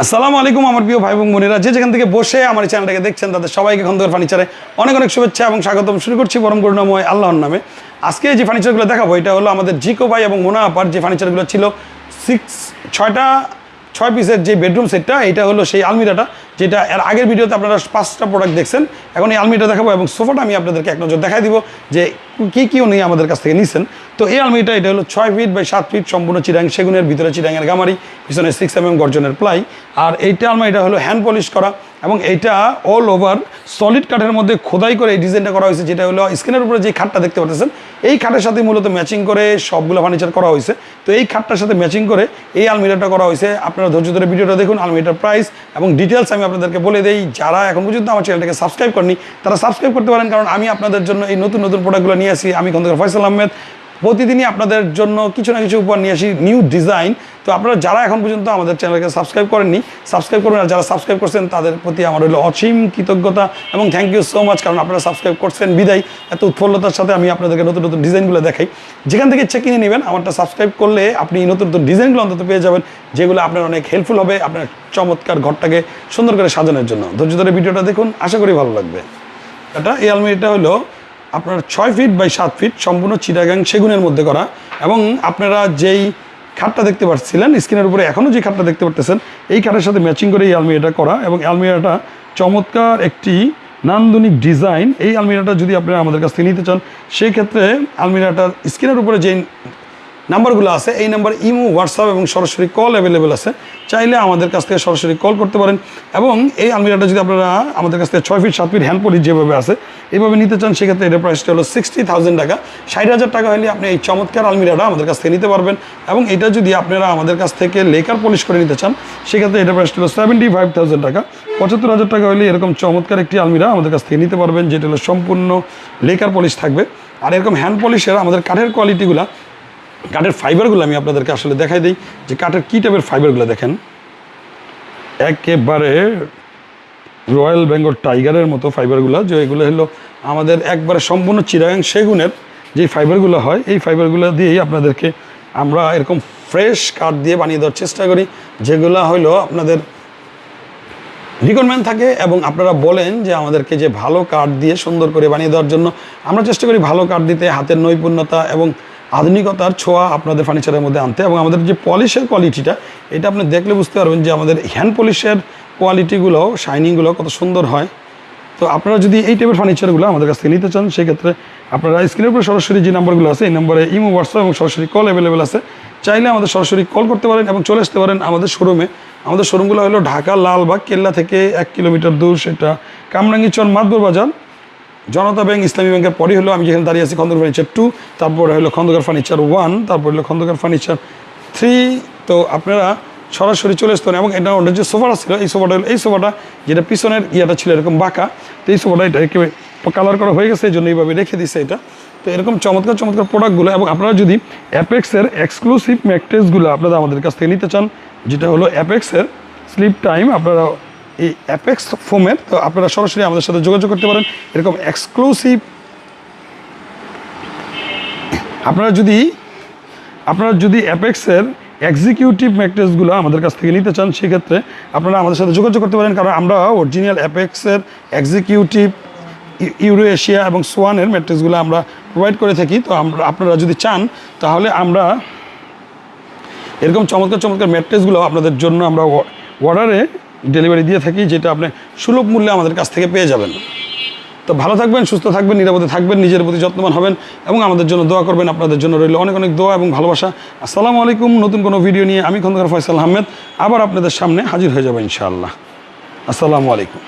আসসালামু আলাইকুম আমার প্রিয় ভাই এবং বোনেরা। যে যেখান থেকে বসে আমার চ্যানেলটাকে দেখছেন, তাদের সবাইকে খন্দকার ফার্নিচারে অনেক অনেক শুভেচ্ছা এবং স্বাগতম। শুরু করছি পরম করুণাময় আল্লাহর নামে। আজকে যে ফার্নিচারগুলো দেখাবো, এটা হলো আমাদের জিকো ভাই এবং মোনা আপার যে ফার্নিচারগুলো ছিল সিক্স ছয়টা ছয় পিসের যে বেডরুম সেটটা এটা হলো সেই আলমিরাটা, যেটা এর আগের ভিডিওতে আপনারা পাঁচটা প্রোডাক্ট দেখছেন। এখন এই আলমিরাটা দেখাবো এবং সোফাটা আমি আপনাদেরকে এক নজর দেখাই দিব যে কী কী উনি আমাদের কাছ থেকে নিছেন। তো এই আলমিরাটা, এটা হলো ছয় ফিট বাই সাত ফিট সম্পূর্ণ চিরাং সেগুনের, ভিতরে চিরাঙের গামারি, পিছনে সিক্স এম এম গর্জনের প্লাই আর এইটা আলমারিটা হলো হ্যান্ড পলিশ করা এবং এইটা অল ওভার সলিড কাঠের মধ্যে খোদাই করে এই ডিজাইনটা করা হয়েছে, যেটা হলো স্ক্রিনের উপরে যে খাটটা দেখতে পাচ্ছেন, এই খাটের সাথে মূলত ম্যাচিং করে সবগুলো ফার্নিচার করা হয়েছে। তো এই খাটটার সাথে ম্যাচিং করে এই আলমিরাটা করা হয়েছে। আপনারা ধৈর্য ধরে ভিডিওটা দেখুন, আলমিরাটার প্রাইস এবং ডিটেলস আমি আপনাদেরকে বলে দিই। যারা এখন পর্যন্ত আমার চ্যানেলটাকে সাবস্ক্রাইব করেনি তারা সাবস্ক্রাইব করতে পারেন, কারণ আমি আপনাদের জন্য এই নতুন নতুন প্রোডাক্টগুলো নিয়ে আসি। আমি খন্দকার ফয়সাল আহমেদ প্রতিদিনই আপনাদের জন্য কিছু না কিছু উপহার নিয়ে আসি নিউ ডিজাইন তো আপনারা যারা এখন পর্যন্ত আমাদের চ্যানেলকে সাবস্ক্রাইব করেননি সাবস্ক্রাইব করবেন আর যারা সাবস্ক্রাইব করছেন, তাদের প্রতি আমার হলো অসীম কৃতজ্ঞতা এবং থ্যাংক ইউ সো মাচ কারণ আপনারা সাবস্ক্রাইব করছেন, বিদায়। এত উৎফুল্লতার সাথে আমি আপনাদেরকে নতুন নতুন ডিজাইনগুলো দেখাই। যেখান থেকে ইচ্ছে কিনে নেবেন, আমারটা সাবস্ক্রাইব করলে আপনি নতুন নতুন ডিজাইনগুলো অন্তত পেয়ে যাবেন, যেগুলো আপনার অনেক হেল্পফুল হবে, আপনার চমৎকার ঘরটাকে সুন্দর করে সাজানোর জন্য। ধৈর্য ধরে ভিডিওটা দেখুন, আশা করি ভালো লাগবে। এটা এই হলো আপনার ছয় ফিট বাই সাত ফিট সম্পূর্ণ চিটাগাং সেগুনের মধ্যে করা এবং আপনারা যেই খাটটা দেখতে পাচ্ছিলেন স্ক্রিনের উপরে এখনও যে খাটটা দেখতে পাচ্ছেন এই খাটের সাথে ম্যাচিং করে এই আলমিরাটা করা এবং আলমিরাটা চমৎকার একটি নান্দনিক ডিজাইন এই আলমিরাটা যদি আপনারা আমাদের কাছ থেকে নিতে চান সেই ক্ষেত্রে আলমিরাটার স্ক্রিনের উপরে যে নাম্বারগুলো আছে, এই নাম্বার ইমো, হোয়াটসঅ্যাপ এবং সরাসরি কল অ্যাভেলেবেল আছে। চাইলে আমাদের কাছ থেকে সরাসরি কল করতে পারেন এবং এই আলমিরাটা যদি আপনারা আমাদের কাছ থেকে ছয় ফিট সাত ফিট হ্যান্ড পলি যেভাবে আছে এইভাবে নিতে চান, সেক্ষেত্রে এটার প্রাইসটা হলো সিক্সটি থাউজেন্ড টাকা। ষাট হাজার টাকা হলে আপনি এই চমৎকার আলমিরাটা আমাদের কাছ থেকে নিতে পারবেন এবং এটা যদি আপনারা আমাদের কাছ থেকে লেকার পলিশ করে নিতে চান, সেক্ষেত্রে এটার প্রাইসটা হলো সেভেন্টি ফাইভ থাউজেন্ড টাকা। পঁচাত্তর হাজার টাকা হলে এরকম চমৎকার একটি আলমিরা আমাদের কাছ থেকে নিতে পারবেন, যেটা হলো সম্পূর্ণ লেকার পলিশ থাকবে। আর এরকম হ্যান্ড পলিশের আমাদের কাঠের কোয়ালিটিগুলো কাঠের ফাইবারগুলো আমি আপনাদেরকে আসলে দেখাই দিই। যে কাঠের কী টাইপের ফাইবারগুলো দেখেন? একেবারে রয়্যাল বেঙ্গল টাইগারের মতো ফাইবারগুলো যে এগুলো হলো আমাদের একবারে সম্পূর্ণ চিরাগাং সেগুনের যে ফাইবারগুলো হয়, এই ফাইবারগুলো দিয়েই আপনাদেরকে আমরা এরকম ফ্রেশ কাঠ দিয়ে বানিয়ে দেওয়ার চেষ্টা করি, যেগুলো হলো আপনাদের রিকোয়ারমেন্ট থাকে এবং আপনারা বলেন যে আমাদেরকে যে ভালো কাঠ দিয়ে সুন্দর করে বানিয়ে দেওয়ার জন্য। আমরা চেষ্টা করি ভালো কাঠ দিতে, হাতের নৈপুণ্যতা এবং আধুনিকতার ছোঁয়া আপনাদের ফার্নিচারের মধ্যে আনতে এবং আমাদের যে পলিশের কোয়ালিটিটা এটা আপনি দেখলে বুঝতে পারবেন যে আমাদের হ্যান্ড পলিশের কোয়ালিটিগুলো শাইনিংগুলো কত সুন্দর হয়। তো আপনারা যদি এই টাইপের ফার্নিচারগুলো আমাদের কাছ থেকে নিতে চান, সেক্ষেত্রে আপনারা স্ক্রিনের উপরে সরাসরি যে নাম্বারগুলো আছে, এই নাম্বারে ইমো হোয়াটসঅ্যাপ এবং সরাসরি কল অ্যাভেলেবেল আছে। চাইলে আমাদের সরাসরি কল করতে পারেন এবং চলে আসতে পারেন আমাদের শোরুমে আমাদের শোরুমগুলো হলো ঢাকা, লালবাগ, কেল্লা থেকে এক কিলোমিটার দূর, সেটা কামরাঙ্গিচর, মাদবর বাজার। জনতা ব্যাংক, ইসলামী ব্যাংকের পরই হলো আমি যেখানে দাঁড়িয়ে আছি খন্দকার ফার্নিচার টু তারপরে হলো খন্দকার ফার্নিচার ওয়ান তারপর হলো খন্দকার ফার্নিচার থ্রি তো আপনারা সরাসরি চলে আসতেন এবং এটা ওটা যে সোফাটা ছিল, এই সোফাটা হলো, এই সোফাটা যেটা পিছনের ইয়েটা ছিল এরকম বাঁকা, তো এই সোফাটা এটা একেবারে কালার করা হয়ে গেছে, এই জন্য এইভাবে রেখে দিছে এটা। তো এরকম চমৎকার চমৎকার প্রোডাক্টগুলো এবং আপনারা যদি অ্যাপেক্সের এক্সক্লুসিভ ম্যাট্রেসগুলো আপনারা আমাদের কাছ থেকে নিতে চান, যেটা হলো অ্যাপেক্সের স্লিপ টাইম আপনারা এই অ্যাপেক্স ফোমের তো আপনারা সরাসরি আমাদের সাথে যোগাযোগ করতে পারেন। এরকম এক্সক্লুসিভ আপনারা যদি আপনারা যদি অ্যাপেক্সের এক্সিকিউটিভ ম্যাট্রেসগুলো আমাদের কাছ থেকে নিতে চান, সেক্ষেত্রে আপনারা আমাদের সাথে যোগাযোগ করতে পারেন, কারণ আমরা অরিজিনাল অ্যাপেক্সের এক্সিকিউটিভ ইউরো এশিয়া এবং সোয়ানের ম্যাট্রেসগুলো আমরা প্রোভাইড করে থাকি। তো আমরা, আপনারা যদি চান, তাহলে আমরা এরকম চমৎকার চমৎকার ম্যাট্রেসগুলো আপনাদের জন্য আমরা অর্ডারে ডেলিভারি দিয়ে থাকি, যেটা আপনি সুলভ মূল্যে আমাদের কাছ থেকে পেয়ে যাবেন। তো ভালো থাকবেন, সুস্থ থাকবেন, নিরাপদে থাকবেন, নিজের প্রতি যত্নবান হবেন এবং আমাদের জন্য দোয়া করবেন। আপনাদের জন্য রইল অনেক অনেক দোয়া এবং ভালোবাসা। আসসালামু আলাইকুম, নতুন কোনো ভিডিও নিয়ে আমি খন্দকার ফয়সাল আহমেদ। আবার আপনাদের সামনে হাজির হয়ে যাব ইনশাআল্লাহ। আসসালামু আলাইকুম।